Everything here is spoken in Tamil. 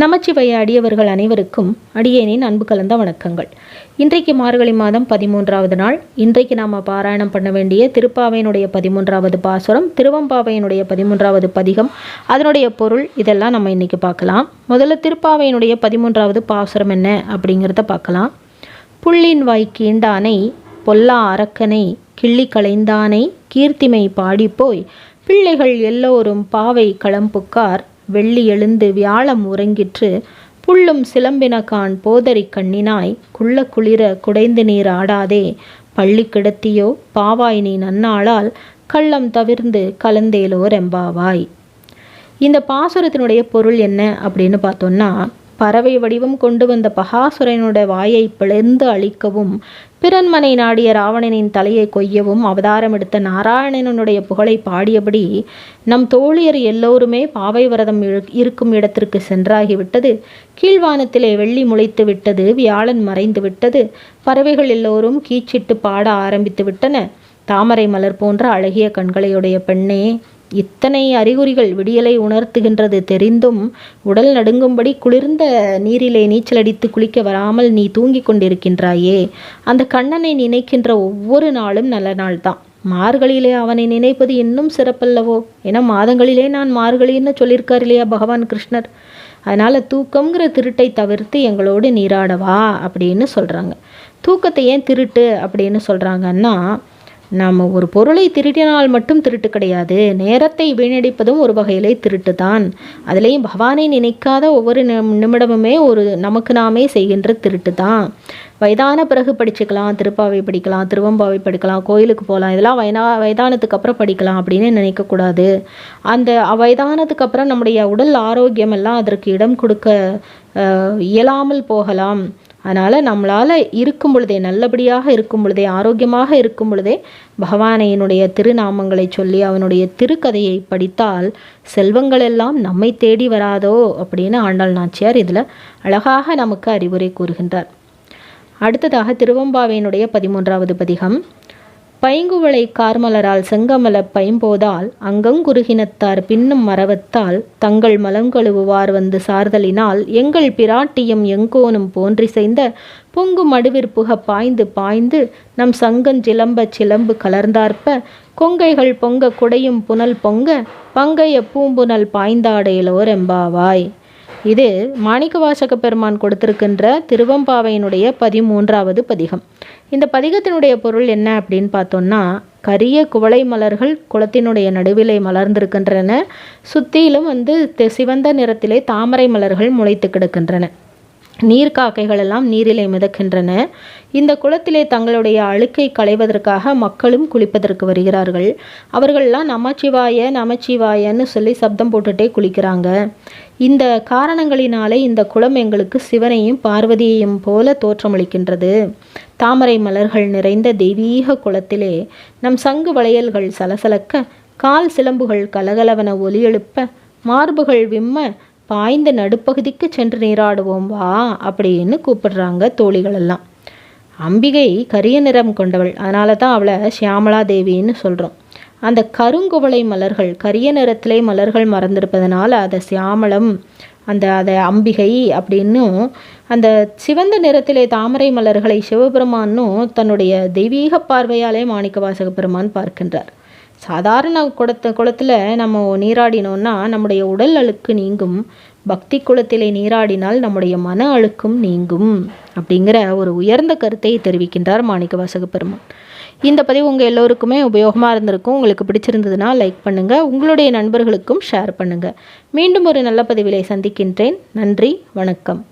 நமச்சிவைய அடியவர்கள் அனைவருக்கும் அடியேனின் அன்பு கலந்த வணக்கங்கள். இன்றைக்கு மார்கழி மாதம் பதிமூன்றாவது நாள். இன்றைக்கு நாம் பாராயணம் பண்ண வேண்டிய திருப்பாவையினுடைய பதிமூன்றாவது பாசுரம் திருவம்பாவையினுடைய பதிமூன்றாவது பதிகம் அதனுடைய பொருள் இதெல்லாம் நம்ம இன்றைக்கி பார்க்கலாம். முதல்ல திருப்பாவையினுடைய பதிமூன்றாவது பாசுரம் என்ன அப்படிங்கிறத பார்க்கலாம். புள்ளின் வாய் கீண்டானை பொல்லா அரக்கனை கிள்ளி களைந்தானை கீர்த்திமை பாடிப்போய் பிள்ளைகள் எல்லோரும் பாவை களம்புக்கார் வெள்ளி எழுந்து வியாழம் உறங்கிற்று. புல்லும் சிலம்பினகான் போதரி கண்ணினாய். குள்ள குளிர குடைந்து நீர் ஆடாதே. பள்ளி கிடத்தியோ பாவாய் நீ நன்னாளால் கள்ளம் தவிர்ந்து கலந்தேலோர் எம்பாவாய். இந்த பாசுரத்தினுடைய பொருள் என்ன அப்படின்னு பார்த்தோம்னா பறவை வடிவம் கொண்டு வந்த பகாசுரனுடைய வாயை பிளந்து அழிக்கவும் பிறன்மனை நாடிய ராவணனின் தலையை கொய்யவும் அவதாரம் எடுத்த நாராயணனுடைய புகழை பாடியபடி நம் தோழியர் எல்லோருமே பாவை விரதம் இருக்கும் இடத்திற்கு சென்றாகிவிட்டது. கீழ்வானத்திலே வெள்ளி முளைத்து விட்டது வியாழன் மறைந்து விட்டது. பறவைகள் எல்லோரும் கீச்சிட்டு பாட ஆரம்பித்து விட்டன. தாமரை மலர் போன்ற அழகிய கண்களையுடைய பெண்ணே இத்தனை அறிகுறிகள் விடியலை உணர்த்துகின்றது தெரிந்தும் உடல் நடுங்கும்படி குளிர்ந்த நீரிலே நீச்சலடித்து குளிக்க வராமல் நீ தூங்கிக் கொண்டிருக்கின்றாயே. அந்த கண்ணனை நினைக்கின்ற ஒவ்வொரு நாளும் நல்ல நாள்தான். மார்கழியிலே அவனை நினைப்பது இன்னும் சிறப்பல்லவோ? ஏன்னா மாதங்களிலே நான் மார்கழின்னு சொல்லியிருக்கார் இல்லையா பகவான் கிருஷ்ணர்? அதனால் தூக்கம்ங்கிற திருட்டை தவிர்த்து எங்களோடு நீராடவா அப்படின்னு சொல்கிறாங்க தூக்கத்தை ஏன் திருட்டு அப்படின்னு சொல்கிறாங்கன்னா நாம் ஒரு பொருளை திருடினால் மட்டும் திருட்டு கிடையாது. நேரத்தை வீணடிப்பதும் ஒரு வகையிலே திருட்டு தான் அதுலேயும் பகவானை நினைக்காத ஒவ்வொரு நிம்- நிமிடமுமே ஒரு நமக்கு நாமே செய்கின்ற திருட்டு தான் வயதான பிறகு படிச்சுக்கலாம் திருப்பாவை படிக்கலாம் திருவம்பாவை படிக்கலாம் கோயிலுக்கு போகலாம் இதெல்லாம் வயதா வயதானத்துக்கு அப்புறம் படிக்கலாம் அப்படின்னு நினைக்கக்கூடாது அந்த வயதானத்துக்கு அப்புறம் நம்முடைய உடல் ஆரோக்கியம் எல்லாம் அதற்கு இடம் கொடுக்க இயலாமல் போகலாம். அதனால் நம்மளால் இருக்கும் பொழுதே நல்லபடியாக இருக்கும் பொழுதே ஆரோக்கியமாக இருக்கும் பொழுதே பகவானையினுடைய திருநாமங்களை சொல்லி அவனுடைய திருக்கதையை படித்தால் செல்வங்கள் எல்லாம் நம்மை தேடி வராதோ அப்படின்னு ஆண்டாள் நாச்சியார் இதில் அழகாக நமக்கு அறிவுரை கூறுகின்றார். அடுத்ததாக திருவம்பாவையினுடைய பதிமூன்றாவது பதிகம் பைங்குவளை கார்மலரால் செங்கமல பைம்போதால் அங்கங்குருகினத்தார் பின்னும் மரவத்தால் தங்கள் மலங்கழுவுவார் வந்து சார்தலினால் எங்கள் பிராட்டியும் எங்கோனும் போன்றிசைந்த பொங்கு மடுவிற்புக பாய்ந்து பாய்ந்து நம் சங்கஞ்சிலம்ப சிலம்பு கலர்ந்தார்ப்ப கொங்கைகள் பொங்க குடையும் புனல் பொங்க பங்கைய பூம்புனல் பாய்ந்தாடையிலோர் எம்பாவாய் இது மாணிக்கவாசக பெருமான் கொடுத்திருக்கின்ற திருவம்பாவையினுடைய பதிமூன்றாவது பதிகம். இந்த பதிகத்தினுடைய பொருள் என்ன அப்படின்னு பார்த்தோம்னா கரிய குவளை மலர்கள் குளத்தினுடைய நடுவிலை மலர்ந்திருக்கின்றன. சுத்தியிலும் வந்து தெ- சிவந்த நிறத்திலே தாமரை மலர்கள் முளைத்து கிடக்கின்றன. நீர்க்காக்கைகள் எல்லாம் நீரிலே மிதக்கின்றன. இந்த குளத்திலே தங்களுடைய அழுக்கை களைவதற்காக மக்களும் குளிப்பதற்கு வருகிறார்கள். அவர்கள்லாம் நமச்சிவாய நமச்சிவாயன்னு சொல்லி சப்தம் போட்டுட்டே குளிக்கிறாங்க. இந்த காரணங்களினாலே இந்த குளம் எங்களுக்கு சிவனையும் பார்வதியையும் போல தோற்றமளிக்கின்றது. தாமரை மலர்கள் நிறைந்த தெய்வீக குளத்திலே நம் சங்கு வளையல்கள் சலசலக்க கால் சிலம்புகள் கலகலவன ஒலி எழுப்ப மார்புகள் விம்ம பாய்ந்த நடுப்பகுதிக்கு சென்று நீராடுவோம் வா அப்படின்னு கூப்பிடுறாங்க தோழிகள் எல்லாம் அம்பிகை கரிய நிறம் கொண்டவள். அதனால தான் அவளை சியாமலா தேவின்னு சொல்கிறோம் அந்த கருங்குவளை மலர்கள் கரிய நிறத்திலே மலர்கள் மறந்திருப்பதனால அதை சியாமளம் அந்த அதை அம்பிகை அப்படின்னும் அந்த சிவந்த நிறத்திலே தாமரை மலர்களை சிவபெருமானும் தன்னுடைய தெய்வீக பார்வையாலே மாணிக்கவாசக பெருமான் பார்க்கின்றார். சாதாரண குளத்து குளத்தில் நம்ம நீராடினோம்னா நம்முடைய உடல் அழுக்கு நீங்கும். பக்தி குளத்திலே நீராடினால் நம்முடைய மன அழுக்கும் நீங்கும் அப்படிங்கிற ஒரு உயர்ந்த கருத்தை தெரிவிக்கின்றார் மாணிக்கவாசக பெருமான். இந்த பதிவு உங்கள் எல்லோருக்குமே உபயோகமாக இருந்திருக்கும். உங்களுக்கு பிடிச்சிருந்ததுன்னா லைக் பண்ணுங்கள் உங்களுடைய நண்பர்களுக்கும் ஷேர் பண்ணுங்கள் மீண்டும் ஒரு நல்ல பதிவிலை சந்திக்கின்றேன். நன்றி வணக்கம்.